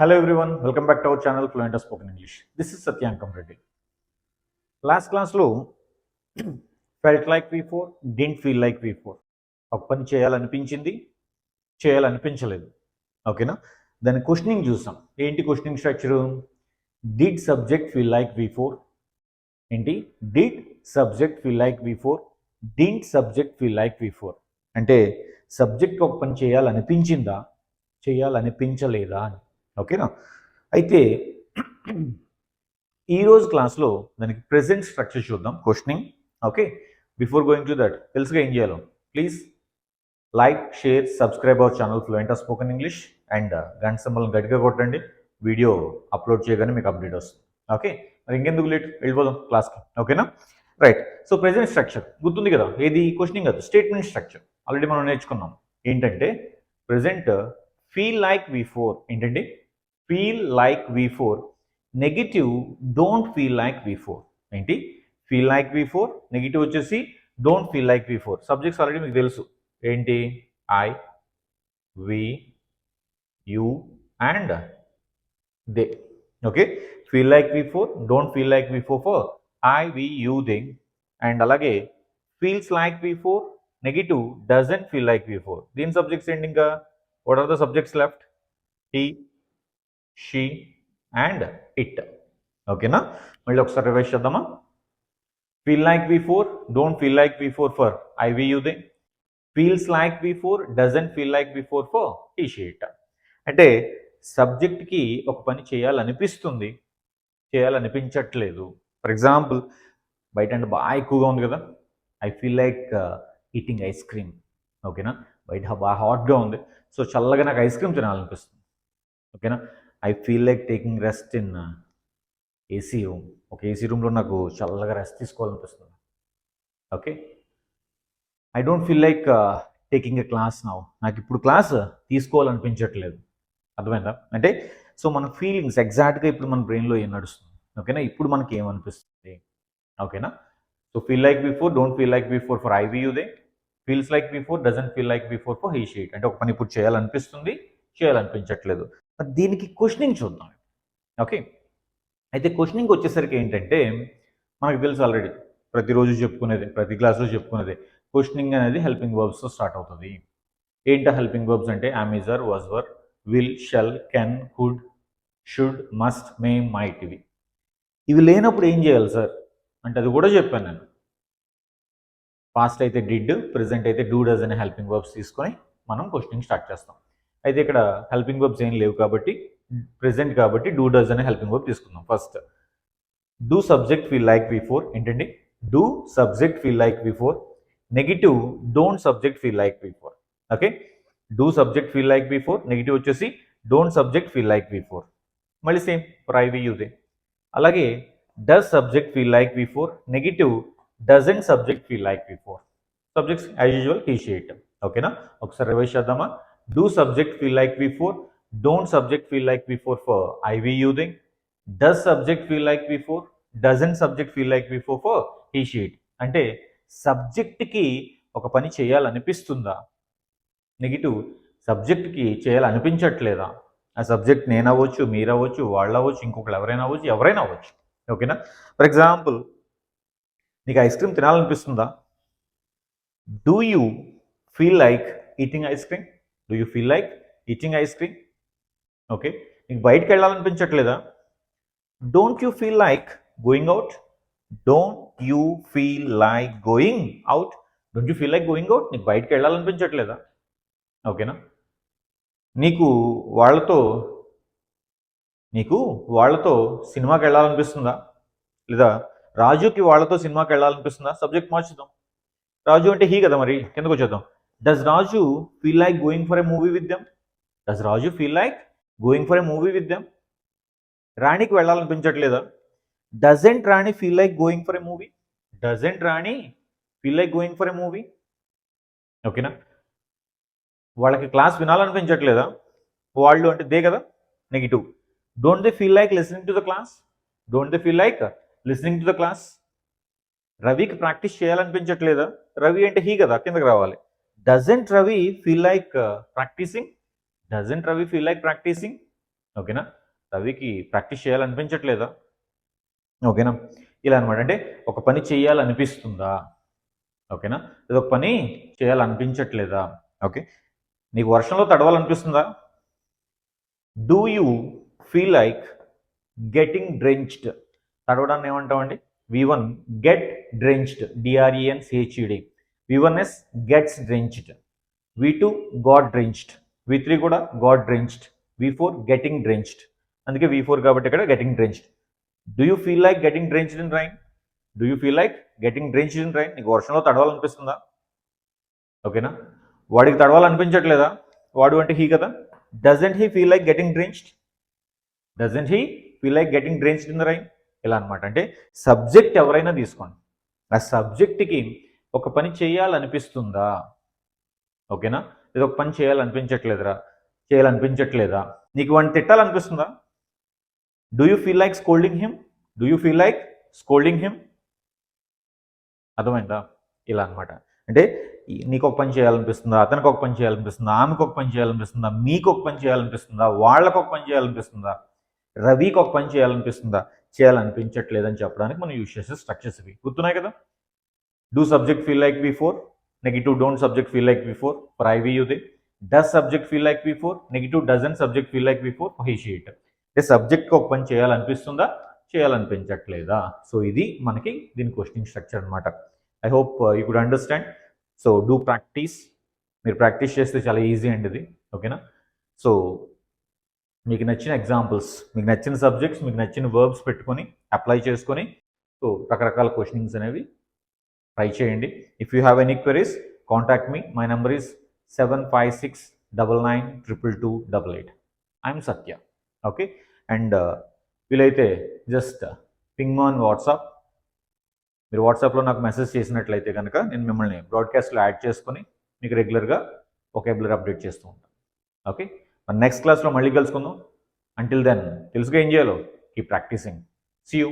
Hello everyone welcome back to our channel Fluent spoken English this is Satyankam Reddy last క్లాస్లో felt like before didn't feel like before ఒక పని చేయాలనిపించింది చేయాలనిపించలేదు. ఓకేనా దాని క్వశ్చనింగ్ చూసాం. ఏంటి questioning structure did subject feel like before ఏంటి? Did subject feel like before didn't subject feel like before అంటే సబ్జెక్ట్ ఒక పని చేయాలనిపించిందా? చేయాలనిపించలేదా అని. ఓకేనా? అయితే ఈరోజు క్లాస్లో దానికి ప్రెజెంట్ స్ట్రక్చర్ చూద్దాం questioning. Okay? Before going to that తెలుసుగా ఏం చేయాలో. Please like share subscribe our channel fluent of spoken English and uh, గంట సింబల్ గట్టిగా కొట్టండి. వీడియో అప్లోడ్ చేయగానే మీకు అప్డేట్ వస్తుంది. ఓకే? మరి ఇంకెందుకు లేట్? వెళ్ళిపోదాం క్లాస్కి. ఓకేనా? రైట్. సో ప్రెజెంట్ స్ట్రక్చర్ గుర్తుంది కదా? ఏది? క్వశ్చనింగ్ కాదు స్టేట్మెంట్ స్ట్రక్చర్. ఆల్రెడీ మనం నేర్చుకున్నాం. ఏంటంటే ప్రెజెంట్ ఫీల్ లైక్ వి ఫోర్ ఏంటండి feel like before negative don't feel like before ఏంటి? ఫీల్ లైక్ వి ఫోర్ నెగిటివ్ వచ్చేసి don't feel like before subjects already మీకు తెలుసు. ఏంటి? I we you and they okay feel like before don't feel like before for I we you they and అలాగే feels like before negative doesn't feel like before దీని subjects ఏంటి ఇంకా? What are the subjects left he she and it. ఓకేనా? మళ్ళీ ఒకసారి revise చేద్దామా? Feel like before don't feel like before for I we you they feels like before doesn't feel like before for he she it అంటే సబ్జెక్ట్కి ఒక పని చేయాలనిపిస్తుంది. చేయాలనిపించట్లేదు. For example బయట అంటే బాగా ఎక్కువగా ఉంది కదా. I feel like eating ice cream ఓకేనా? బయట బాగా హాట్గా ఉంది. సో చల్లగా నాకు ఐస్ క్రీమ్ తినాలనిపిస్తుంది. ఓకేనా? I feel like taking rest in AC room ఒక ఏసీ రూమ్లో నాకు చల్లగా rest తీసుకోవాలనిపిస్తుంది. Okay I don't feel like taking a class now నాకు ఇప్పుడు క్లాస్ తీసుకోవాలనిపించట్లేదు. అర్థమైందా? అంటే సో మన ఫీలింగ్స్ ఎగ్జాక్ట్గా ఇప్పుడు మన బ్రెయిన్లో ఏం నడుస్తుంది? ఓకేనా ఇప్పుడు మనకి ఏమనిపిస్తుంది? ఓకేనా so feel like before don't feel like before for I you they feels like before doesn't feel like before for he she it అంటే ఒక పని ఇప్పుడు చేయాలనిపిస్తుంది. చేయాలనిపించట్లేదు. మరి దీనికి క్వశ్చనింగ్ చూద్దాం. ఓకే అయితే క్వశ్చనింగ్ వచ్చేసరికి ఏంటంటే మనకు తెలుసు ఆల్రెడీ ప్రతిరోజు చెప్పుకునేది ప్రతి క్లాస్లో చెప్పుకునేది క్వశ్చనింగ్ అనేది హెల్పింగ్ వర్బ్స్తో స్టార్ట్ అవుతుంది. ఏంటో హెల్పింగ్ వర్బ్స్ అంటే am is are were will shall can could should must may might ఇవి. ఇవి లేనప్పుడు ఏం చేయాలి సార్? అంటే అది కూడా చెప్పాను నేను. పాస్ట్ అయితే డిడ్ ప్రెసెంట్ అయితే డూ డజన్ అనే హెల్పింగ్ వర్బ్స్ తీసుకొని మనం క్వశ్చనింగ్ స్టార్ట్ చేస్తాం. అయితే ఇక్కడ హెల్పింగ్ వర్బ్స్ ఏం లేవు కాబట్టి ప్రెసెంట్ కాబట్టి డూ డస్ అనే హెల్పింగ్ వర్బ్ తీసుకుందాం. First do subject feel like before ఏంటండి? Do subject feel like before negative don't subject feel like before okay do subject feel like before negative వచ్చేసి don't subject feel like before మళ్ళీ same for I we you they అలాగే does subject feel like before negative doesn't subject feel like before subjects as usual she it ఓకేనా ఒకసారి revise చేద్దామా? Do subject feel like before don't subject feel like before for I we యూదింగ్ does subject feel like before doesn't subject feel like before for he she it అంటే సబ్జెక్ట్కి ఒక పని చేయాలనిపిస్తుందా? Negative సబ్జెక్ట్కి చేయాలనిపించట్లేదా? ఆ subject నేను అవ్వచ్చు మీరు అవ్వచ్చు వాళ్ళు అవ్వచ్చు ఇంకొకరు ఎవరైనా అవ్వచ్చు. ఎవరైనా అవ్వచ్చు ఓకేనా ఫర్ ఎగ్జాంపుల్ నీకు ice cream తినాలనిపిస్తుందా? Do you feel like eating ice cream do you feel like eating ice cream okay నీకు బయటకు వెళ్ళాలనిపించట్లేదా? Don't you feel like going out don't you feel like going out don't you feel like going out నీకు బయటకు వెళ్ళాలనిపించట్లేదా? ఓకేనా నీకు వాళ్ళతో నీకు వాళ్ళతో సినిమాకి వెళ్ళాలనిపిస్తుందా? లేదా రాజుకి వాళ్ళతో సినిమాకి వెళ్ళాలనిపిస్తుందా? సబ్జెక్ట్ మార్చుదాం. రాజు అంటే హీ కదా మరి? కిందకు వచ్చేద్దాం. Does Raju feel like going for a movie with them does Raju feel like going for a movie with them రాణికి వెళ్ళాలనిపించట్లేదా? Doesn't Rani feel like going for a movie doesn't Rani feel like going for a movie ఓకేనా వాళ్ళకి class వినాలనిపించట్లేదా? వాళ్ళు అంటే they కదా negative don't they feel like listening to the class don't they feel like listening to the class రవికి practice చేయాలనిపించట్లేదా? రవి అంటే he కదా కిందకి రావాలి. Doesn't Ravi feel like practising doesn't Ravi feel like practising ఓకేనా రవికి ప్రాక్టీస్ చేయాలనిపించట్లేదా? ఓకేనా ఇలా అనమాట అంటే ఒక పని చేయాలనిపిస్తుందా? ఓకేనా ఇది ఒక పని చేయాలనిపించట్లేదా? ఓకే నీకు వర్షంలో తడవాలనిపిస్తుందా? Do you feel like getting drenched తడవడాన్ని ఏమంటామండి V one get drenched D R E N C H E D V one gets drenched V two got drenched V three కూడా got drenched V four getting drenched అందుకే V four కాబట్టి ఇక్కడ getting drenched do you feel like getting drenched in rain do you feel like getting drenched in rain నీకు వర్షంలో తడవాలనిపిస్తుందా? ఓకేనా? వాడికి తడవాలనిపించట్లేదా? వాడు అంటే హీ కదా? Doesn't he feel like getting drenched doesn't he feel like getting drenched in the rain ఇలా అనమాట అంటే సబ్జెక్ట్ ఎవరైనా తీసుకోండి. ఆ సబ్జెక్ట్కి ఒక పని చేయాలనిపిస్తుందా? ఓకేనా? ఏదో ఒక పని చేయాలనిపించట్లేదురా. చేయాలనిపించట్లేదా? నీకు వాడిని తిట్టాలనిపిస్తుందా? Do you feel like scolding him do you feel like scolding him అర్థమైందా? ఇలా అనమాట అంటే నీకు ఒక పని చేయాలనిపిస్తుందా? అతనికి ఒక పని చేయాలనిపిస్తుందా? ఆమెకు ఒక పని చేయాలనిపిస్తుందా? మీకు ఒక పని చేయాలనిపిస్తుందా? వాళ్ళకు ఒక పని చేయాలనిపిస్తుందా? రవికి ఒక పని చేయాలనిపిస్తుందా? చేయాలనిపించట్లేదని చెప్పడానికి మనం యూజ్ చేసే స్ట్రక్చర్స్ ఇవి. గుర్తున్నాయి కదా? Do subject feel like before negative don't subject feel like before for does subject feel like before negative doesn't subject feel like before she it అంటే సబ్జెక్ట్కి ఒక పని చేయాలనిపిస్తుందా? చేయాలనిపించట్లేదా? సో ఇది మనకి దీని క్వశ్చనింగ్ స్ట్రక్చర్ అనమాట I hope you could understand so do practice మీరు practice చేస్తే చాలా ఈజీ అండి ఇది. ఓకేనా సో మీకు నచ్చిన ఎగ్జాంపుల్స్ మీకు నచ్చిన సబ్జెక్ట్స్ మీకు నచ్చిన వర్బ్స్ పెట్టుకొని అప్లై చేసుకొని సో రకరకాల క్వశ్చనింగ్స్ అనేవి ట్రై చేయండి. If you have any queries contact me my number is seven five six double nine triple two double eight I'm Satya okay and వీలైతే జస్ట్ పింగ్ ఆన్ వాట్సాప్ మీరు వాట్సాప్లో నాకు message చేసినట్లయితే కనుక నేను మిమ్మల్ని బ్రాడ్కాస్ట్లో యాడ్ చేసుకుని మీకు రెగ్యులర్గా ఒకేబులర్ అప్డేట్ చేస్తూ ఉంటాను. ఓకే మరి నెక్స్ట్ క్లాస్లో మళ్ళీ కలుసుకుందాం. అంటిల్ దెన్ తెలుసుగా ఏం చేయాలో? Key practising see you